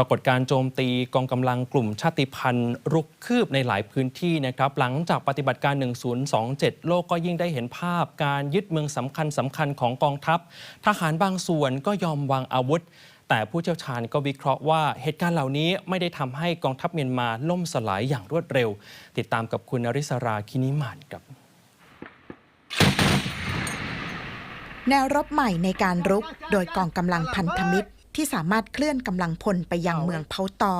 ปรากฏการโจมตีกองกำลังกลุ่มชาติพันธุ์รุกคืบในหลายพื้นที่นะครับหลังจากปฏิบัติการ 1027 โลกก็ยิ่งได้เห็นภาพการยึดเมืองสำคัญสำคัญของกองทัพ ทหารบางส่วนก็ยอมวางอาวุธ แต่ผู้เชี่ยวชาญก็วิเคราะห์ว่าเหตุการณ์เหล่านี้ไม่ได้ทำให้กองทัพเมียนมาล่มสลายอย่างรวดเร็ว ติดตามกับคุณนริศราคินิมานครับแนวรบใหม่ในการรุกโดยกองกำลังพันธมิตร ที่สามารถเคลื่อนกำลังพลไปยังเมืองเพาตอ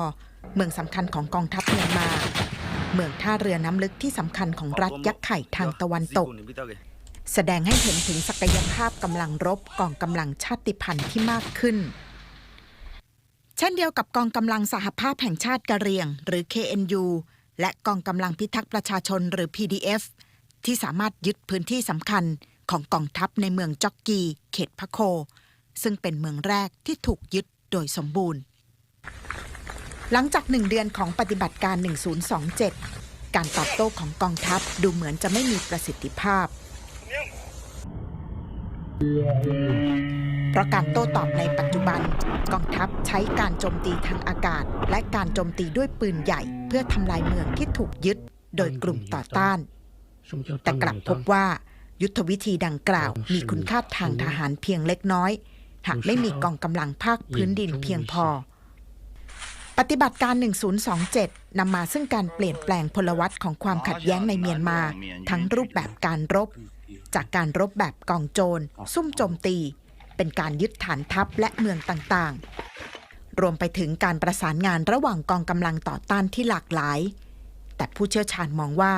เมืองสำคัญของกองทัพเมียนมา เมืองท่าเรือน้ำลึกที่สำคัญของรัฐยักษ์ไข่ทางตะวันตก แสดงให้เห็นถึงศักยภาพกำลังรบกองกำลังชาติพันธุ์ที่มากขึ้น เช่นเดียวกับกองกำลังสหภาพแห่งชาติกะเหรี่ยง หรือ KNU และกองกำลังพิทักษ์ประชาชนหรือ PDF ที่สามารถยึดพื้นที่สำคัญของกองทัพในเมืองจ็อกกี เขตพะโค ซึ่งเป็นเมืองแรกที่ถูกยึดโดยสมบูรณ์ หลังจากหนึ่งเดือนของปฏิบัติการ 1027 การตอบโต้ของกองทัพดูเหมือนจะไม่มีประสิทธิภาพ เพราะการโต้ตอบในปัจจุบัน กองทัพใช้การโจมตีทางอากาศ และการโจมตีด้วยปืนใหญ่ เพื่อทำลายเมืองที่ถูกยึดโดยกลุ่มต่อต้าน แต่กลับพบว่า ยุทธวิธีดังกล่าว มีคุณค่าทางทหารเพียงเล็กน้อย หากไม่มีกองกำลังภาคพื้นดินเพียงพอ ปฏิบัติการ 1027 นำมาซึ่งการเปลี่ยนแปลงพลวัตของความขัดแย้งในเมียนมา ทั้งรูปแบบการรบ จากการรบแบบกองโจร ซุ่มโจมตี เป็นการยึดฐานทัพและเมืองต่างๆ รวมไปถึงการประสานงานระหว่างกองกำลังต่อต้านที่หลากหลาย แต่ผู้เชี่ยวชาญมองว่า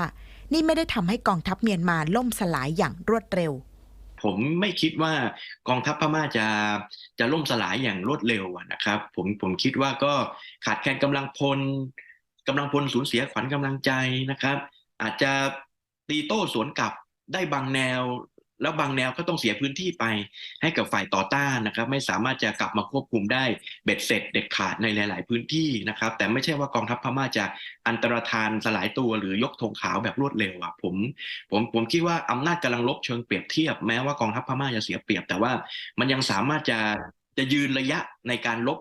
นี่ไม่ได้ทำให้กองทัพเมียนมาล่มสลายอย่างรวดเร็ว ผมไม่คิดว่ากองทัพพม่าจะจะล่มสลายอย่างรวดเร็วนะครับ ผมผมคิดว่าก็ขาดแคลนกำลังพลกำลังพลสูญเสียขวัญกำลังใจนะครับ อาจจะตีโต้สวนกลับได้บางแนว แล้วบางแนวก็ต้องเสียพื้นที่ไปให้กับฝ่ายต่อต้านนะครับ ไม่สามารถจะกลับมาควบคุมได้เบ็ดเสร็จเด็ดขาดในหลาย ๆ พื้นที่นะครับ แต่ไม่ใช่ว่ากองทัพพม่าจะอันตรธานสลายตัวหรือยกธงขาวแบบรวดเร็วอะผมผมผมคิดว่าอำนาจกำลังลบเชิงเปรียบเทียบแม้ว่ากองทัพพม่าจะเสียเปรียบ แต่ว่ามันยังสามารถจะจะยืนระยะในการลบ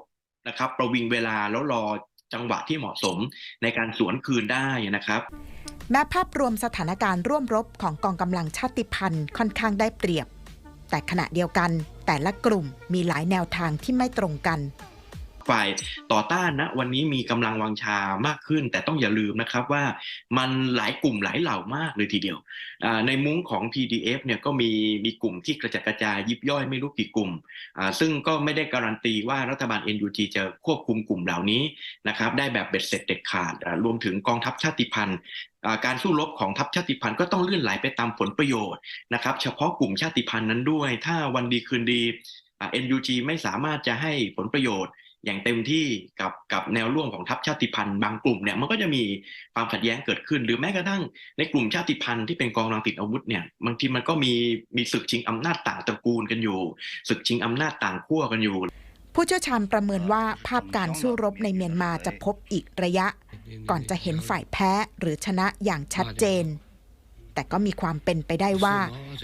นะครับ ประวิงเวลาแล้วรอจังหวะที่เหมาะสมในการสวนคืนได้นะครับ แม้ภาพรวมสถานการณ์ร่วมรบของกองกำลังชาติพันธุ์ค่อนข้างได้เปรียบ แต่ขณะเดียวกันแต่ละกลุ่มมีหลายแนวทางที่ไม่ตรงกัน ฝ่ายต่อต้านนะวันนี้มีกำลังวังชามากขึ้น แต่ต้องอย่าลืมนะครับว่ามันหลายกลุ่มหลายเหล่ามากเลยทีเดียว ในมุ้งของ PDF เนี่ยก็มีมีกลุ่มที่กระจัดกระจายยิบย่อยไม่รู้กี่กลุ่ม ซึ่งก็ไม่ได้การันตีว่ารัฐบาล NUG จะควบคุมกลุ่มเหล่านี้นะครับได้แบบเบ็ดเสร็จเด็ดขาด รวมถึงกองทัพชาติพันธุ์การสู้รบของทัพชาติพันธุ์ก็ต้องเลื่อนไหลไปตามผลประโยชน์นะครับเฉพาะกลุ่มชาติพันธุ์นั้นด้วย ถ้าวันดีคืนดีอ่า NUG ไม่สามารถจะให้ผลประโยชน์ อย่างเต็มที่กับกับแนวร่วมของทัพชาติพันธุ์บางกลุ่มเนี่ยมันก็จะมีความขัดแย้งเกิดขึ้น หรือแม้กระทั่งในกลุ่มชาติพันธุ์ที่เป็นกองกำลังติดอาวุธเนี่ยบางทีมันก็มีมีศึกชิงอำนาจต่างตระกูลกันอยู่ศึกชิงอำนาจต่างขั้วกันอยู่ ผู้เชี่ยวชาญประเมินว่าภาพการสู้รบในเมียนมาจะพบอีกระยะ ก่อนจะเห็นฝ่ายแพ้หรือชนะอย่างชัดเจน แต่ก็มีความเป็นไปได้ว่า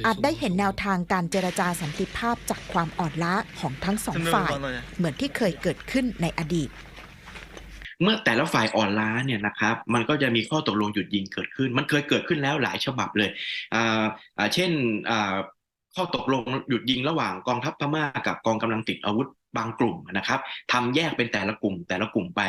อาจได้เห็นแนวทางการเจรจาสันติภาพจากความอ่อนล้าของทั้งสองฝ่าย เหมือนที่เคยเกิดขึ้นในอดีต เมื่อแต่ละฝ่ายอ่อนล้าเนี่ยนะครับ มันก็จะมีข้อตกลงหยุดยิงเกิดขึ้น มันเคยเกิดขึ้นแล้วหลายฉบับเลยอ่าอ่าเช่นอ่าข้อตกลงหยุดยิงระหว่างกองทัพพม่ากับกองกำลังติดอาวุธ บางกลุ่มนะครับทำแยกเป็นแต่ละกลุ่มแต่ละกลุ่มไป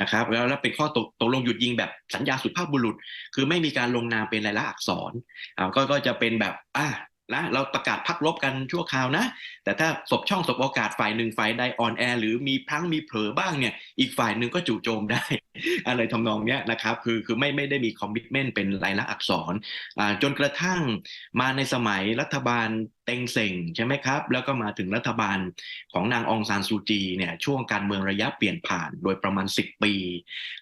นะครับแล้วแล้วเป็นข้อตกตกลงหยุดยิงแบบสัญญาสุภาพบุรุษ คือไม่มีการลงนามเป็นลายลักษณ์อักษรอ่าก็ก็จะเป็นแบบอ่า นะเราประกาศพักรบกันชั่วคราวนะ แต่ถ้าสบช่องสบโอกาสฝ่ายหนึ่งฝ่ายใดอ่อนแอ หรือมีพลั้งมีเผลอบ้างเนี่ยอีกฝ่ายหนึ่งก็จู่โจมได้ อะไรทำนองเนี้ยนะครับคือคือไม่ไม่ได้มีคอมมิชเมนต์เป็นลายลักษณ์อักษรจนกระทั่งมาในสมัยรัฐบาลเต็งเซ็งใช่ไหมครับ แล้วก็มาถึงรัฐบาลของนางองซานซูจีเนี่ยช่วงการเมืองระยะเปลี่ยนผ่านโดยประมาณ 10 ปี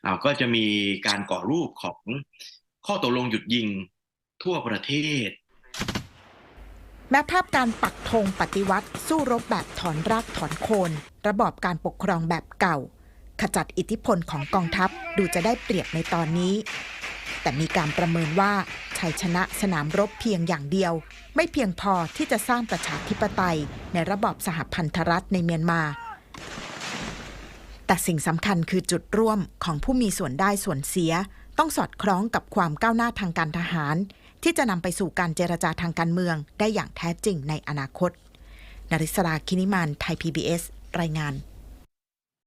อ่าก็จะมีการก่อรูปของข้อตกลงหยุดยิงทั่วประเทศ แม้ภาพการปักธงปฏิวัติ สู้รบแบบถอนรากถอนโคน ระบอบการปกครองแบบเก่า ขจัดอิทธิพลของกองทัพดูจะได้เปรียบในตอนนี้ แต่มีการประเมินว่าชัยชนะสนามรบเพียงอย่างเดียว ไม่เพียงพอที่จะสร้างประชาธิปไตย ในระบอบสหพันธรัฐในเมียนมา แต่แต่สิ่งสำคัญคือจุดร่วมของผู้มีส่วนได้ส่วนเสีย ต้องสอดคล้องกับความก้าวหน้าทางการทหาร ที่จะนำไปสู่การเจรจาทางการเมือง ได้อย่างแท้จริงในอนาคต นริศราคินิมานไทย PBS รายงาน